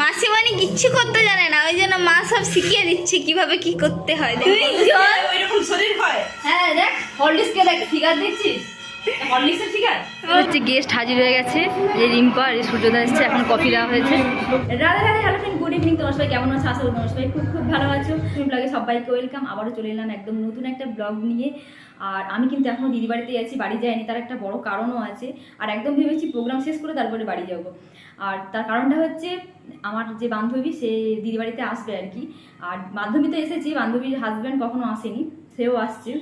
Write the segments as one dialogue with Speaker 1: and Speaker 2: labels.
Speaker 1: মাসিমানি কিচ্ছু করতে জানে না ওই জন্য মা সব শিখিয়ে দিচ্ছে কীভাবে কি করতে হয়। তুই জল
Speaker 2: ওইরকম শরীর হয়?
Speaker 3: হ্যাঁ দেখ হলডিসকে দেখ ফিগার ফিগার হচ্ছে গেস্ট হাজির হয়ে গেছে। এই রিম্পা আর এই সূর্যোদয় এসছে এখন কফি দেওয়া হয়েছে। Radha Radha hello friend good evening তোমার সবাই কেমন আছো? করি তোমার সবাই খুব খুব ভালো আছো। তুমি ব্লগে সবাইকে ওয়েলকাম আবারও চলে এলাম একদম নতুন একটা ব্লগ নিয়ে। আর আমি কিন্তু এখনও দিদি বাড়িতে আছি বাড়ি যাইনি তার একটা বড় কারণও আছে। আর একদম ভেবেছি প্রোগ্রাম শেষ করে তারপরে বাড়ি যাব। আর তার কারণটা হচ্ছে আমার যে বান্ধবী সে দিদি বাড়িতে আসবে আর কি। আর বান্ধবী তো এসেছি বান্ধবীর হাজব্যান্ড কখনো আসেনি সেও আসছে।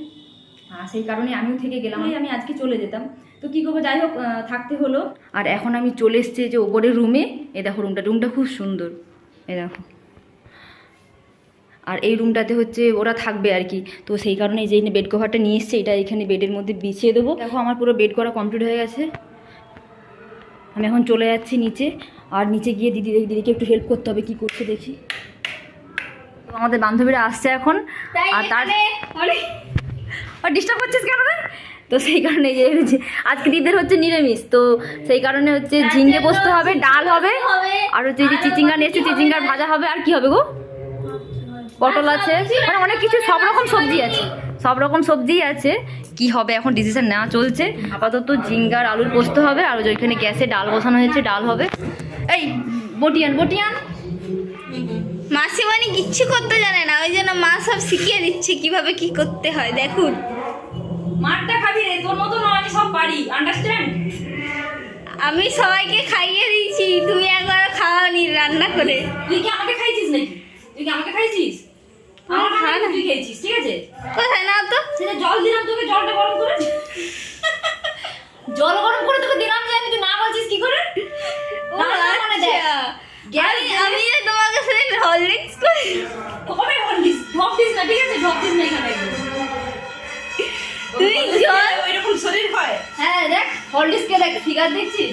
Speaker 3: সেই কারণে আমিও থেকে গেলাম। আমি আজকে চলে যেতাম। তো কী করব? যাই হোক থাকতে হলো। আর এখন আমি চলে এসেছি যে ওপরের রুমে এ। দেখো রুমটা রুমটা খুব সুন্দর। এ দেখো। আর এই রুমটাতে হচ্ছে ওরা থাকবে আর কি। তো সেই কারণে এই যে বেড কভারটা নিয়ে এসছে এটা এখানে বেডের মধ্যে বিছিয়ে দেবো। দেখো আমার পুরো বেড করা কমপ্লিট হয়ে গেছে। আমি এখন চলে যাচ্ছি নিচে। আর নিচে গিয়ে দিদি দিদিকে একটু হেল্প করতে হবে কি করছে দেখি। তো আমাদের বান্ধবীরা আসছে এখন। আর তার আর ডিস্টার্ব করছিস কেন রে? তো সেই কারণে যে হচ্ছে আজকে দিদের হচ্ছে নিরামিষ তো সেই কারণে হচ্ছে ঝিঙ্গে পোস্ত হবে ডাল হবে আর হচ্ছে যে চিচিঙ্গা নিয়েছে চিচিঙ্গার ভাজা হবে আর কি হবে গো? পটল আছে মানে অনেক কিছু সব রকম সবজি আছে সব রকম সবজি আছে কি হবে এখন ডিসিশন নেওয়া চলছে আপাতত ঝিঙ্গার আলুর পোস্ত হবে আর ওইখানে গ্যাসে ডাল বসানো হয়েছে ডাল হবে। এই বটিয়ান বটিয়ান।
Speaker 1: মাসিমানি কিচ্ছু করতে জানে না ওই জন্য মা সব শিখিয়ে দিচ্ছে কীভাবে কি করতে হয় দেখুন।
Speaker 3: মারটা খাবি রে তোর মতো না আমি সব পারি আন্ডারস্ট্যান্ড
Speaker 1: আমি সবাইকে খাইয়ে দিয়েছি তুমি একবার খাওয়ানি রান্না করে।
Speaker 3: তুই কি আমাকে খাইছিস নাকি? তুই কি আমাকে খাইছিস? আমার
Speaker 1: খাওয়া না।
Speaker 3: তুই খেয়েছিস ঠিক আছে?
Speaker 1: কোথায় না তো?
Speaker 3: সেটা জল দিলাম তোকে জলটা গরম করে
Speaker 2: শরীর হয়।
Speaker 3: হ্যাঁ দেখ হরলিক্সকে দেখ ফিগার দেখছিস?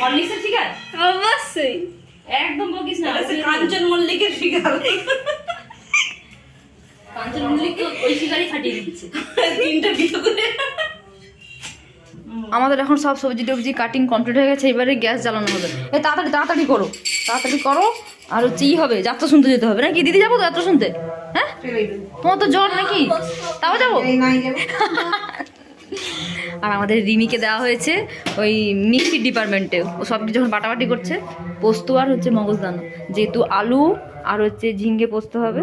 Speaker 3: হরলিক্সের ফিগার
Speaker 1: অবশ্যই।
Speaker 3: একদম বকিস না
Speaker 2: এটা কাঞ্চন মল্লিকের ফিগার
Speaker 3: কাঞ্চন মল্লিক তো ওই ফিগারই ফাটিয়ে দিচ্ছে।
Speaker 2: তিনটা বিয়ে করে।
Speaker 3: আমাদের এখন সব সবজি টবজি কাটিং কমপ্লিট হয়ে গেছে এবারে গ্যাস জ্বালানো হবে। এ তাড়াতাড়ি তাড়াতাড়ি করো। তাড়াতাড়ি করো আর হচ্ছে ই হবে যাত্রা শুনতে যেতে হবে। নাকি দিদি যাব তো যাত্রা শুনতে? হ্যাঁ? তোমার তো জ্বর নাকি? তাও যাব? আর আমাদের রিমিকে দেওয়া হয়েছে ওই মিষ্টি ডিপার্টমেন্টে। ও সব কিছু যখন বাটাবাটি করছে পোস্ত আর হচ্ছে মগজদানা। যেহেতু আলু আর হচ্ছে ঝিঙ্গে পোস্ত হবে।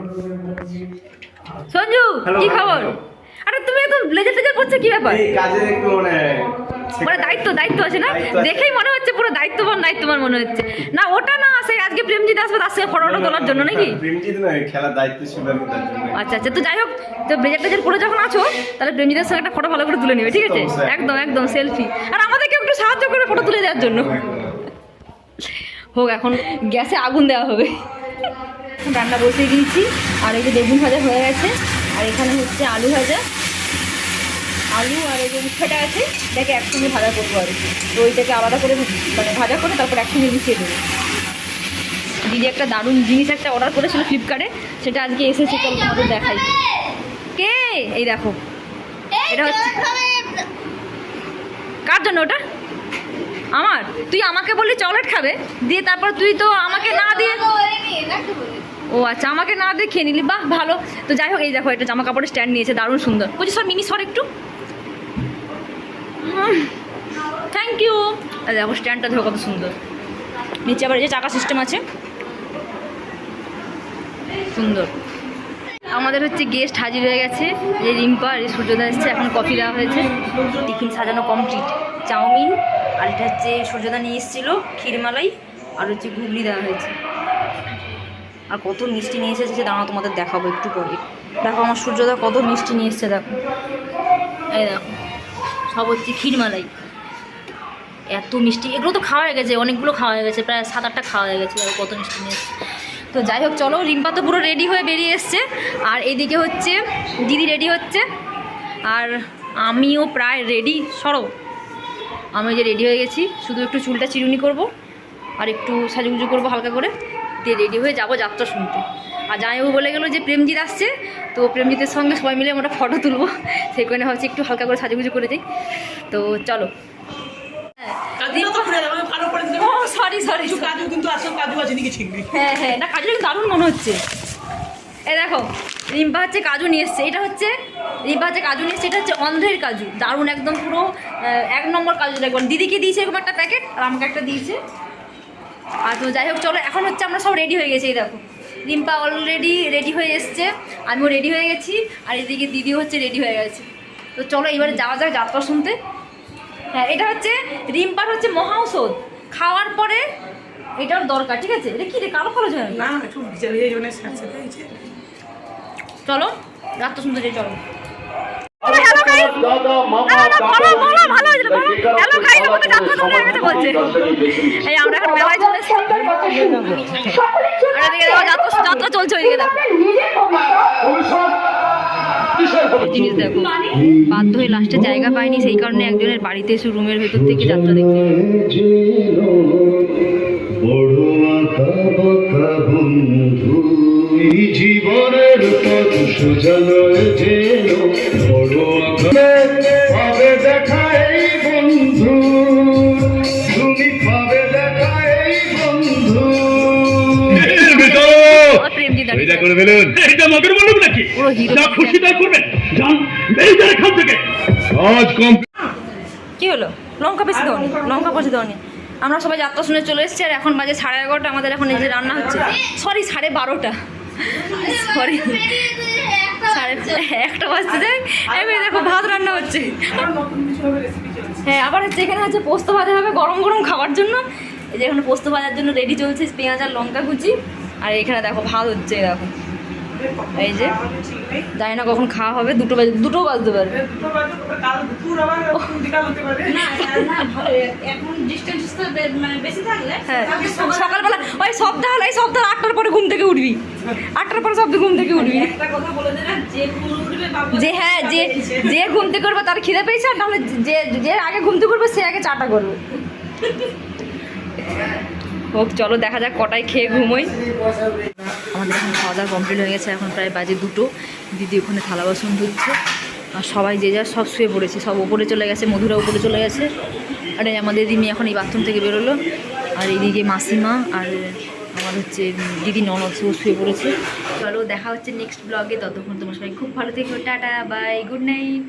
Speaker 3: সঞ্জু কি খবর? আরে তুমি এত ব্লেজার টেজার পড়ছো কি ব্যাপার?
Speaker 4: এই কাজের একটু মানে
Speaker 3: মানে দায়িত্ব দায়িত্ব আছে না? দেখেই মনে হচ্ছে পুরো দায়িত্ববান দায়িত্ববান মনে হচ্ছে। না ওটা না সেই আজকে প্রেমজিৎ আসবে তার সঙ্গে ফটোটা তোলার জন্য নাকি?
Speaker 4: প্রেমজিৎ নয় খেলার দায়িত্ব ছিল
Speaker 3: আচ্ছা আচ্ছা তো যাই হোক তো ব্লেজার টেজার পরে যখন আছো তাহলে প্রেমজিতের সঙ্গে একটা ফটো ভালো করে তুলে নেবে ঠিক আছে? একদম। একদম সেলফি। আর আমাদেরকে একটু সাহায্য করে ফটো তুলে দেওয়ার জন্য। হোক এখন গ্যাসে আগুন দেওয়া হবে। রান্না বসিয়ে দিয়েছি আর এই যে বেগুন ভাজা হয়ে গেছে আর এখানে হচ্ছে আলু ভাজা। আলু আর এই যে উচ্ছেটা আছে এটাকে একসঙ্গে ভাজা করব আর কি। তো ওইটাকে আলাদা করে মানে ভাজা করে তারপর একসঙ্গে মিশিয়ে দেবো। দিদি একটা দারুণ জিনিস একটা অর্ডার করেছিল ফ্লিপকার্টে সেটা আজকে এসেছে চল তোমাদের দেখাই। কে? এই দেখো। এটা হচ্ছে কার জন্য ওটা? আমার? তুই আমাকে বললি চকলেট খাবে দিয়ে তারপর তুই তো আমাকে না দিয়ে ও আচ্ছা আমাকে না দিয়ে খেয়ে নিলি বাহ ভালো। তো যাই হোক এই দেখো এটা জামা কাপড়ের স্ট্যান্ড নিয়েছে দারুণ সুন্দর। বলছি সর মিনি সর একটু? থ্যাংক ইউ দেখো স্ট্যান্ডটা দেখো কত সুন্দর। নিচে আবার এই যে চাকা সিস্টেম আছে। সুন্দর। আমাদের হচ্ছে গেস্ট হাজির হয়ে গেছে। যে রিম্পা আর এই সূর্যোদয় এসছে, এখন কফি দেওয়া হয়েছে। টিফিন সাজানো কমপ্লিট চাউমিন, আর এটা হচ্ছে সূর্যোদয় নিয়ে এসেছিল, ক্ষীরমালাই, আর হচ্ছে ঘুগনি দেওয়া হয়েছে। আর কত মিষ্টি নিয়ে এসেছে সে দাঁড়াও, তোমাদের দেখাবো একটু পরে। দেখো আমার সূর্যোদয় কত মিষ্টি নিয়ে এসছে, দেখো। এই দেখো। সব হচ্ছে ক্ষীরমালাই এত মিষ্টি, এগুলো তো খাওয়া হয়ে গেছে, অনেকগুলো খাওয়া হয়ে গেছে, প্রায় সাত আটটা খাওয়া হয়ে গেছে কত মিষ্টি নিয়ে তো যাই হোক, চলো, রিম্পা তো পুরো রেডি হয়ে বেরিয়ে এসছে, আর এদিকে হচ্ছে, দিদি রেডি হচ্ছে, আর আমিও প্রায় রেডি সরো। আমি যে রেডি হয়ে গেছি, শুধু একটু চুলটা চিরুনি করব, আর একটু সাজুগুজু করব হালকা করে, দিয়ে রেডি হয়ে যাব যাত্রা শুনতে। আর জামাইবাবু বলে গেলো যে প্রেমজিৎ আসছে তো প্রেমজিতের সঙ্গে সবাই মিলে আমরা ফটো তুলবো। সেই কারণে ভাবছি একটু হালকা করে সাজুগুজু করে দিই। তো চলো। সরি সরি
Speaker 2: কাজু কিন্তু আসল কাজু আছে নাকি ছিংড়ি
Speaker 3: হ্যাঁ হ্যাঁ। না কাজু দারুণ মনে হচ্ছে। এ দেখো রিম্পা হচ্ছে কাজু নিয়ে এসছে। এটা হচ্ছে রিম্পা হচ্ছে কাজু নিয়ে এসছে এটা হচ্ছে অন্ধ্রের কাজু। দারুণ একদম পুরো এক নম্বর কাজু দেখবেন দিদিকে দিয়েছে এরকম একটা প্যাকেট আর আমাকে একটা দিয়েছে। আর তো যাই হোক চলো এখন হচ্ছে আমরা সব রেডি হয়ে গেছি এই দেখো। রিম্পা অলরেডি রেডি হয়ে এসছে আমিও রেডি হয়ে গেছি আর এদিকে দিদিও হচ্ছে রেডি হয়ে গেছে। তো চলো এবারে যাওয়া যাক যাত্রা শুনতে। হ্যাঁ এটা হচ্ছে রিম্পার হচ্ছে মহা ঔষধ। খাওয়ার পরে এটার দরকার ঠিক আছে? এটা কি রে কালো
Speaker 2: খরচ হয় না
Speaker 3: চলো যাত্রা শুনতে যাই চলো। আমরা এখন মেলায় যাত্রা চলছে ওইদিকে জিনিস দেখো বাধ্য হয়ে লাস্টে জায়গা পাইনি সেই কারণে একজনের বাড়িতে এসে রুমের ভেতর থেকে যাত্রা দেখতে
Speaker 5: জীবনের পথ সোজা নয় যেন। বড়
Speaker 6: এটা করে ফেলুন। এটা মগের বলুন নাকি? যা খুশি তাই করবেন। যান বেরিয়ে যান এখান থেকে। আজ কম
Speaker 3: কি হলো? লঙ্কা বেশি দাওনি? লঙ্কা বেশি দাওনি? আমরা সবাই যাত্রা শুনে চলে এসেছি আর এখন বাজে সাড়ে এগারোটা আমাদের এখন এই যে রান্না হচ্ছে। সরি সাড়ে বারোটা। সরি সাড়ে একটা বাজতে যায়। এবার দেখো ভাত রান্না হচ্ছে। হ্যাঁ আবার হচ্ছে এখানে হচ্ছে পোস্ত ভাজা হবে গরম গরম খাওয়ার জন্য। এই যে এখানে পোস্ত ভাজার জন্য রেডি চলছে পেঁয়াজ আর লঙ্কা কুচি। আর এখানে দেখো ভাত হচ্ছে দেখো। এই যে জানি না কখন খাওয়া হবে দুটো বাজে দুটো বাজতে
Speaker 2: না না ডিস্টেন্স মানে
Speaker 3: হ্যাঁ সকালবেলা ওই সপ্তাহ হলো এই সপ্তাহ আটটার পরে ঘুম থেকে উঠবি। আটটার পরে সপ্তাহ ঘুম থেকে উঠবি।
Speaker 2: যে উঠবে
Speaker 3: হ্যাঁ যে যে ঘুম থেকে করবে তার খিদে পেয়েছে আর নাহলে যে যে আগে ঘুম থেকে করবে সে আগে চাটা করবে। হোক, চলো দেখা যাক কটায় খেয়ে ঘুমোই। আমাদের এখন খাওয়া দাওয়া কমপ্লিট হয়ে গেছে, এখন প্রায় বাজে দুটো। দিদি ওখানে থালা বাসন ধুচ্ছে। আর সবাই যে যার সব শুয়ে পড়েছে, সব ওপরে চলে গেছে, মধুরা উপরে চলে গেছে। আর আমাদের দিদি এখন এই বাথরুম থেকে বেরোলো। আর এইদিকে মাসিমা আর আমার হচ্ছে দিদি ননদ সেও শুয়ে পড়েছে। চলো দেখা হচ্ছে নেক্সট ব্লগে ততক্ষণ তোমার সবাই খুব ভালো থেকো। Tata bye good night